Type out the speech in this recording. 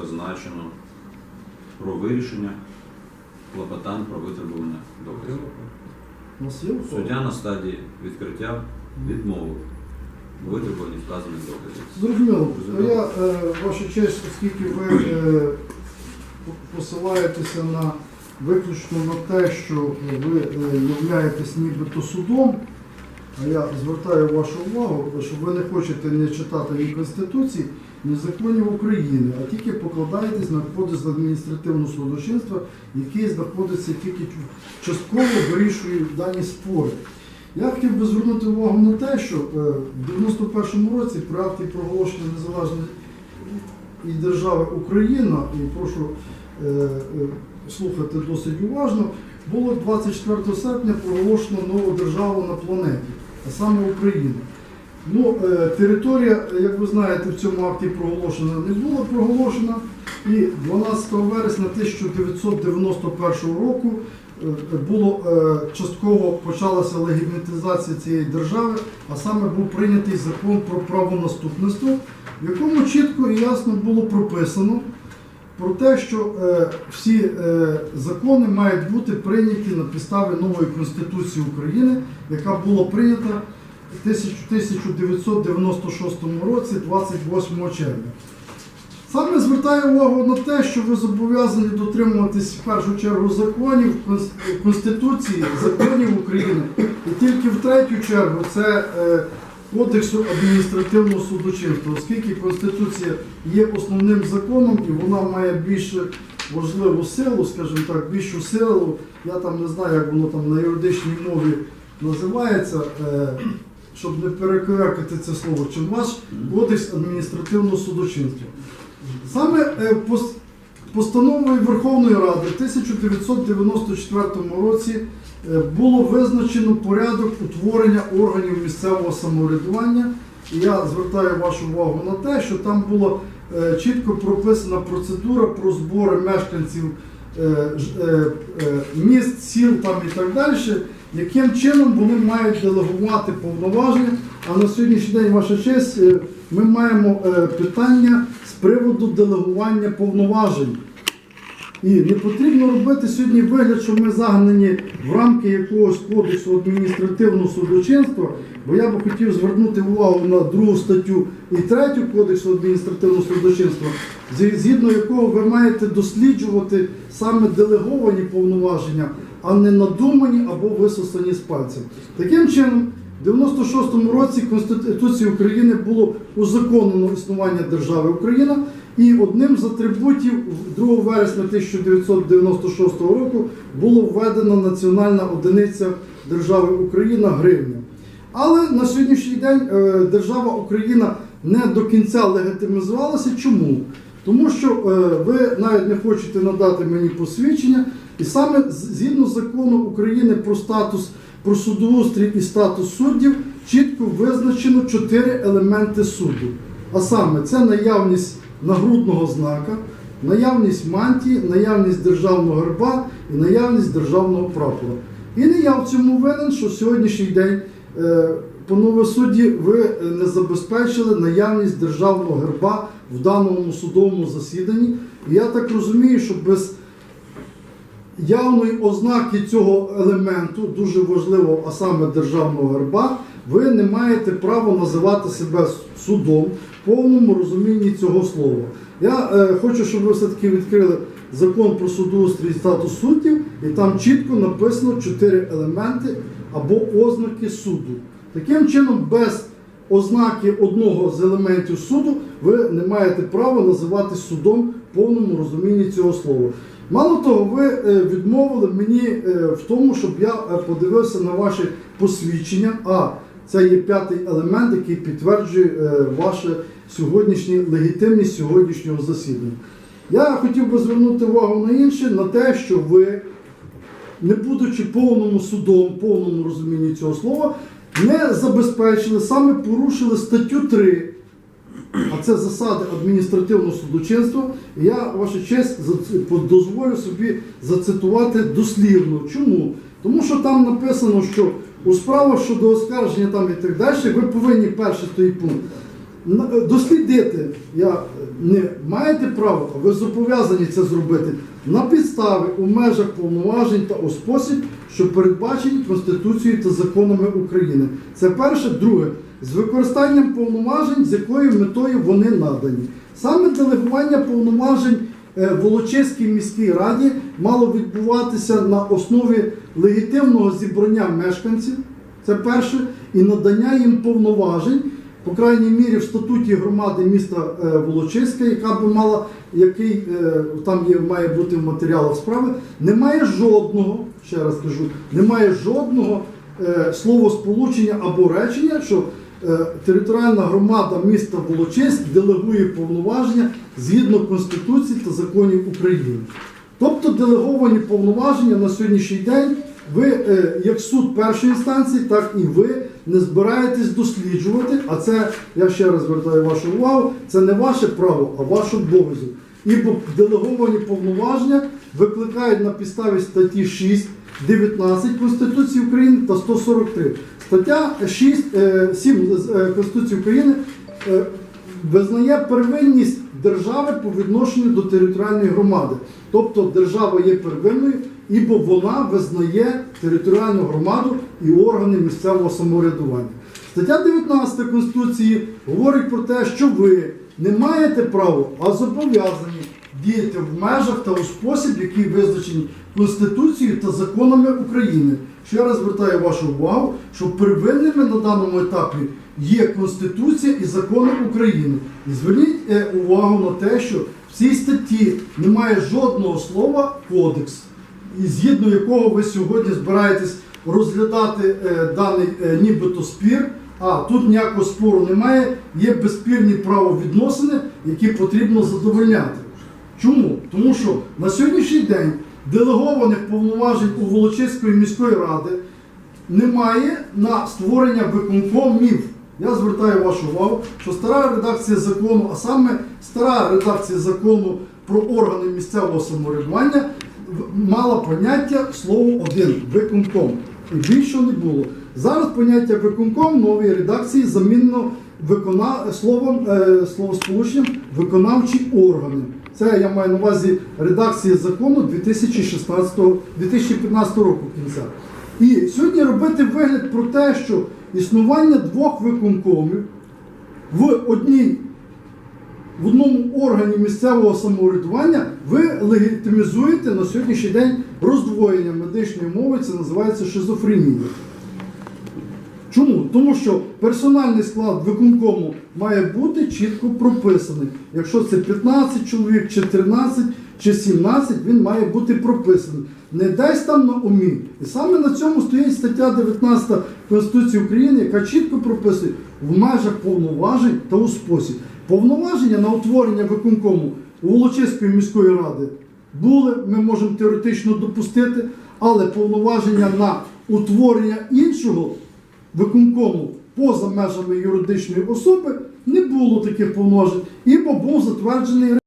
зазначено про вирішення клопотань про витребування доказів. Суддя на стадії відкриття відмовив у витребуванні вказаних доказів. Зрозуміло. Я, е, ваша честь, оскільки ви е, посилаєтеся на виключно на те, що ви е, являєтесь нібито судом, а я звертаю вашу увагу, що ви не хочете не читати ні Конституції, ні законів України, а тільки покладаєтесь на кодекс адміністративного судочинства, який знаходиться тільки частково вирішує дані спори. Я хотів би звернути увагу на те, що е, в 91-му році при акті проголошення незалежної держави Україна, і прошу е, е, слухати досить уважно, було 24 серпня проголошено нову державу на планеті, а саме Україна. Ну, е, територія, як ви знаєте, в цьому акті проголошена не була проголошена, і 12 вересня 1991 року е, було е, частково почалася легітимізація цієї держави, а саме був прийнятий закон про правонаступництво, в якому чітко і ясно було прописано про те, що всі закони мають бути прийняті на підставі нової Конституції України, яка була прийнята в 1996 році, 28 червня. Саме звертаю увагу на те, що ви зобов'язані дотримуватись в першу чергу законів Конституції, законів України, і тільки в третю чергу це е, Кодексу адміністративного судочинства, оскільки Конституція є основним законом і вона має більш важливу силу, скажімо так, більшу силу. Я там не знаю, як воно там на юридичній мові називається, е, щоб не перековеркати це слово, ваш Кодекс адміністративного судочинства. Саме е, постановою Верховної Ради в 1994 році е, було визначено порядок утворення органів місцевого самоврядування. І я звертаю вашу увагу на те, що там була е, чітко прописана процедура про збори мешканців міст, сіл там і так далі, яким чином вони мають делегувати повноваження. А на сьогоднішній день, ваша честь, е, ми маємо е, питання з приводу делегування повноважень. І не потрібно робити сьогодні вигляд, що ми загнані в рамки якогось кодексу адміністративного судочинства, бо я би хотів звернути увагу на другу статтю і третю кодексу адміністративного судочинства, згідно якого ви маєте досліджувати саме делеговані повноваження, а не надумані або висосані з пальцем. Таким чином, в 96-му році Конституції України було узаконено існування держави Україна, і одним з атрибутів 2 вересня 1996 року було введена національна одиниця держави Україна гривня. Але на сьогоднішній день е, держава Україна не до кінця легітимізувалася. Чому? Тому що е, ви навіть не хочете надати мені посвідчення, і саме згідно закону України про статус про судоустрій і статус суддів чітко визначено чотири елементи суду. А саме це наявність нагрудного знака, наявність мантії, наявність державного герба і наявність державного прапора. І не я в цьому винен, що сьогоднішній день, е, панове судді, ви е, не забезпечили наявність державного герба в даному судовому засіданні. І я так розумію, що без явної ознаки цього елементу, дуже важливого, а саме державного герба, ви не маєте права називати себе судом в повному розумінні цього слова. Я е, хочу, щоб ви все-таки відкрили закон про судоустрій статус суддів, і там чітко написано чотири елементи або ознаки суду. Таким чином, без ознаки одного з елементів суду ви не маєте права називати судом повному розумінні цього слова. Мало того, ви е, відмовили мені е, в тому, щоб я е, подивився на ваші посвідчення. А це є п'ятий елемент, який підтверджує вашу сьогоднішню легітимність сьогоднішнього засідання. Я хотів би звернути увагу на інше, на те, що ви, не будучи повному судом, повному розумінні цього слова, не забезпечили, саме порушили статтю 3 а це засади адміністративного судочинства. Я, ваша честь, дозволю собі зацитувати дослівно. Чому? Тому що там написано, що у справах щодо оскарження там і так далі, ви повинні перший той пункт дослідити. Я не маєте права, а ви зобов'язані це зробити на підставі у межах повноважень та у спосіб, що передбачені Конституцією та законами України. Це перше, друге, з використанням повноважень, з якою метою вони надані. Саме делегування повноважень е, Волочиській міській раді мало відбуватися на основі легітимного зібрання мешканців. Це перше, і надання їм повноважень, по крайній мірі в статуті громади міста е, Волочиська, яка би мала, який е, там є, має бути в матеріалах справи, немає жодного, ще раз кажу, немає жодного е, словосполучення або речення, що територіальна громада міста Волочиськ делегує повноваження згідно Конституції та законів України. Тобто делеговані повноваження на сьогоднішній день ви, е, як суд першої інстанції, так і ви не збираєтесь досліджувати. А це, я ще раз звертаю вашу увагу, це не ваше право, а ваш обов'язок. Ібо делеговані повноваження викликають на підставі статті 6, 19 Конституції України та 143. Стаття 6, е, 7 з, е, Конституції України е, визнає первинність держави по відношенню до територіальної громади. Тобто держава є первинною, ібо вона визнає територіальну громаду і органи місцевого самоврядування. Стаття 19 Конституції говорить про те, що ви не маєте права, а зобов'язані діяти в межах та у спосіб, який визначений Конституцією та законами України. Ще раз звертаю вашу увагу, що первинними на даному етапі є Конституція і закони України. І зверніть е, увагу на те, що в цій статті немає жодного слова кодекс, і згідно якого ви сьогодні збираєтесь розглядати е, даний е, нібито спір. А тут ніякого спору немає, є безспірні правовідносини, які потрібно задовольняти. Чому? Тому що на сьогоднішній день делегованих повноважень у Волочиської міської ради немає на створення виконкомів. Я звертаю вашу увагу, що стара редакція закону, а саме стара редакція закону про органи місцевого самоврядування мала поняття слово один виконком. І більше не було. Зараз поняття виконком в новій редакції замінено викона... словом, е, словосполученням виконавчі органи. Це я маю на увазі редакції закону 2016 2015 року кінця. І сьогодні робити вигляд про те, що існування двох виконкомів в одній одному органі місцевого самоврядування ви легітимізуєте на сьогоднішній день роздвоєння медичної мови, це називається шизофренія. Чому? Тому що персональний склад виконкому має бути чітко прописаний. Якщо це 15 чоловік, чи 13, чи 17, він має бути прописаний. Не десь там на умі. І саме на цьому стоїть стаття 19 Конституції України, яка чітко прописує в межах повноважень та у спосіб. Повноваження на утворення виконкому Волочиської міської ради були, ми можемо теоретично допустити, але повноваження на утворення іншого виконкому поза межами юридичної особи не було таких повноважень, ібо був затверджений